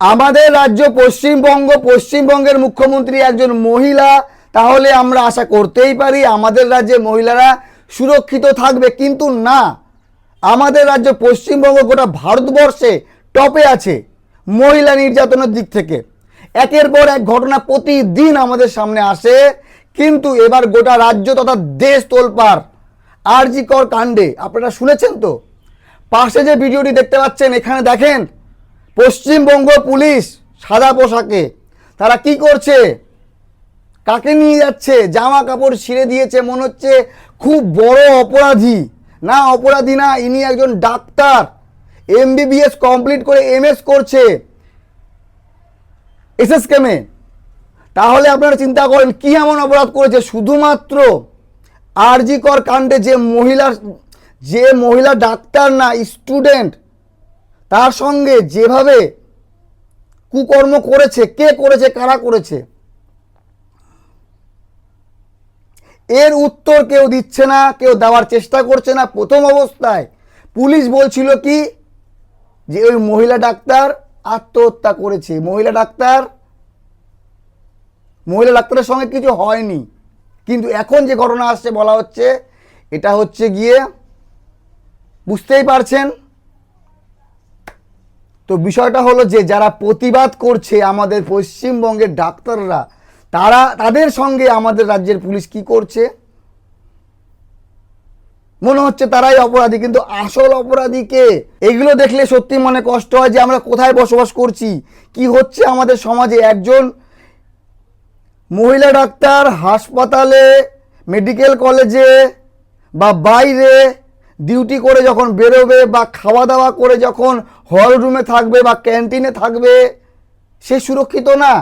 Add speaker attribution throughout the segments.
Speaker 1: আমাদের রাজ্য পশ্চিমবঙ্গ, পশ্চিমবঙ্গের মুখ্যমন্ত্রী একজন মহিলা, তাহলে আমরা আশা করতেই পারি আমাদের রাজ্যে মহিলারা সুরক্ষিত থাকবে, কিন্তু না। আমাদের রাজ্য পশ্চিমবঙ্গ গোটা ভারতবর্ষে টপে আছে মহিলা নির্যাতনের দিক থেকে। একের পর এক ঘটনা প্রতিদিন আমাদের সামনে আসে, কিন্তু এবার গোটা রাজ্য তথা দেশ তোলপাড়। আরজিকর কাণ্ডে, আপনারা শুনেছেন তো? পাশে যে ভিডিওটি দেখতে পাচ্ছেন, এখানে দেখেন পশ্চিমবঙ্গ পুলিশ সাদা পোশাকে, তারা কি করছে? কাকে নিয়ে যাচ্ছে? জামা কাপড় ছিঁড়ে দিয়েছে, মনে হচ্ছে খুব বড় অপরাধী। না অপরাধী না, ইনি একজন ডাক্তার। এমবিবিএস কমপ্লিট করে এমএস করছে। এসএস কেমে তাহলে আপনারা চিন্তা করেন, কি এমন অপরাধ করেছে? শুধুমাত্র আরজিকর কাণ্ডে যে মহিলা যে মহিলা ডাক্তার না স্টুডেন্ট তার সঙ্গে যেভাবে কুকর্ম করেছে, কে করেছে, কারা করেছে, এর উত্তর কেউ দিচ্ছে না, কেউ দেওয়ার চেষ্টা করছে না। প্রথম অবস্থায় পুলিশ বলছিল কি, যে ওই মহিলা ডাক্তার আত্মহত্যা করেছে। মহিলা ডাক্তার, মহিলা ডাক্তারের সঙ্গে কিছু হয়নি। কিন্তু এখন যে ঘটনা আসছে বলা হচ্ছে, এটা হচ্ছে গিয়ে বুঝতেই পারছেন তো বিষয়টা হলো যে, যারা প্রতিবাদ করছে আমাদের পশ্চিমবঙ্গের ডাক্তাররা, তারা, তাদের সঙ্গে আমাদের রাজ্যের পুলিশ কি করছে? মনে হচ্ছে তারাই অপরাধী, কিন্তু আসল অপরাধীকে এগুলো দেখলে সত্যি মনে কষ্ট হয় যে, আমরা কোথায় বসবাস করছি? কি হচ্ছে আমাদের সমাজে? একজন মহিলা ডাক্তার হাসপাতালে, মেডিকেল কলেজে বা বাইরে ডিউটি করে যখন বেরোবে বা খাওয়া দাওয়া করে যখন হল রুমে থাকবে বা ক্যান্টিনে থাকবে, সে সুরক্ষিত না।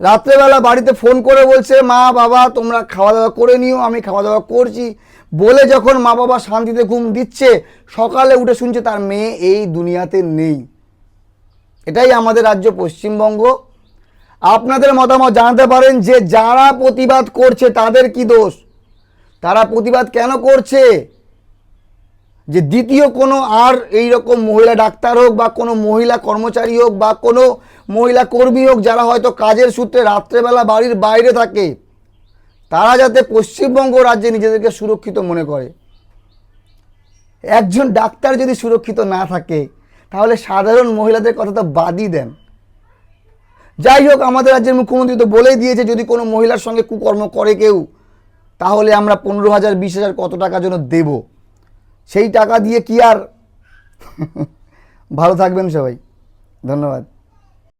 Speaker 1: রাত্রেবেলা বাড়িতে ফোন করে বলছে, মা, বাবা, তোমরা খাওয়া দাওয়া করে নিও, আমি খাওয়া দাওয়া করছি। বলে যখন মা বাবা শান্তিতে ঘুম দিচ্ছে, সকালে উঠে শুনছে তার মেয়ে এই দুনিয়াতে নেই। এটাই আমাদের রাজ্য পশ্চিমবঙ্গ। আপনাদের মতামত জানাতে পারেন যে যারা প্রতিবাদ করছে তাদের কি দোষ? তারা প্রতিবাদ কেন করছে? যে দ্বিতীয় কোনো আর এই রকম মহিলা ডাক্তার হোক বা কোনো মহিলা কর্মচারী হোক বা কোনো মহিলা কর্মী হোক যারা হয়তো কাজের সূত্রে রাত্রেবেলা বাড়ির বাইরে থাকে, তারা যাতে পশ্চিমবঙ্গ রাজ্যে নিজেদেরকে সুরক্ষিত মনে করে। একজন ডাক্তার যদি সুরক্ষিত না থাকে, তাহলে সাধারণ মহিলাদের কথা তো বাদই দেন। যাই হোক, আমাদের রাজ্যের মুখ্যমন্ত্রী তো বলেই দিয়েছে, যদি কোনো মহিলার সঙ্গে কুকর্ম করে কেউ তাহলে আমরা পনেরো হাজার, বিশ হাজার কত টাকা জন্য দেব? সেই টাকা দিয়ে কি আর? ভালো থাকবেন সবাই। ধন্যবাদ।